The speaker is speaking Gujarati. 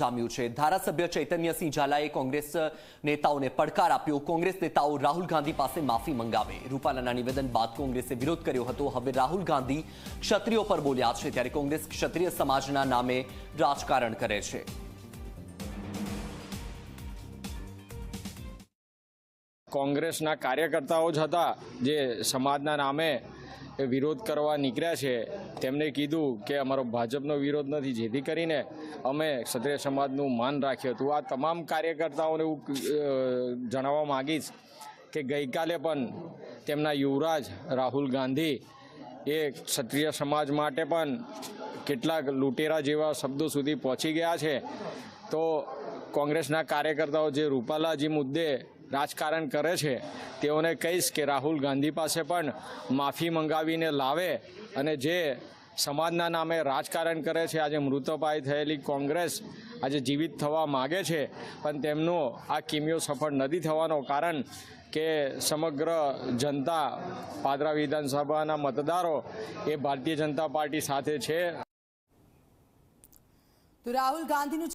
જામ્યું છે. ધારાસભ્ય ચૈતન્યસિંહ ઝાલાએ કોંગ્રેસ નેતાઓને પડકાર આપ્યો. કોંગ્રેસ નેતાઓ રાહુલ ગાંધી પાસે માફી મંગાવે. રૂપાલાના નિવેદન બાદ કોંગ્રેસે વિરોધ કર્યો હતો. હવે રાહુલ ગાંધી ક્ષત્રિયો પર બોલ્યા છે ત્યારે કોંગ્રેસ ક્ષત્રિય સમાજના નામે રાજકારણ કરે છે. કોંગ્રેસના કાર્યકર્તાઓ જ હતા જે સમાજના નામે વિરોધ કરવા નીકળ્યા છે, તેમણે કીધું કે અમારો ભાજપનો વિરોધ નથી, જેથી કરીને અમે ક્ષત્રિય સમાજનું માન રાખ્યું હતું. આ તમામ કાર્યકર્તાઓને હું જણાવવા માગીશ કે ગઈકાલે પણ તેમના યુવરાજ રાહુલ ગાંધી એ ક્ષત્રિય સમાજ માટે પણ કેટલાક લૂંટેરા જેવા શબ્દો સુધી પહોંચી ગયા છે. તો કોંગ્રેસના કાર્યકર્તાઓ જે રૂપાલાજી મુદ્દે રાજકારણ કરે છે, તેઓને કહીશ કે રાહુલ ગાંધી પાસે પણ માફી મંગાવીને લાવે અને જે સમાજના નામે રાજકારણ કરે છે, આજે મૃતપાય થયેલી કોંગ્રેસ આજે જીવિત થવા માગે છે, પણ તેમનો આ કિમિયો સફળ નથી થવાનો કારણ કે સમગ્ર જનતા પાદરા વિધાનસભાના મતદારો એ ભારતીય જનતા પાર્ટી સાથે છે. તો રાહુલ ગાંધીનું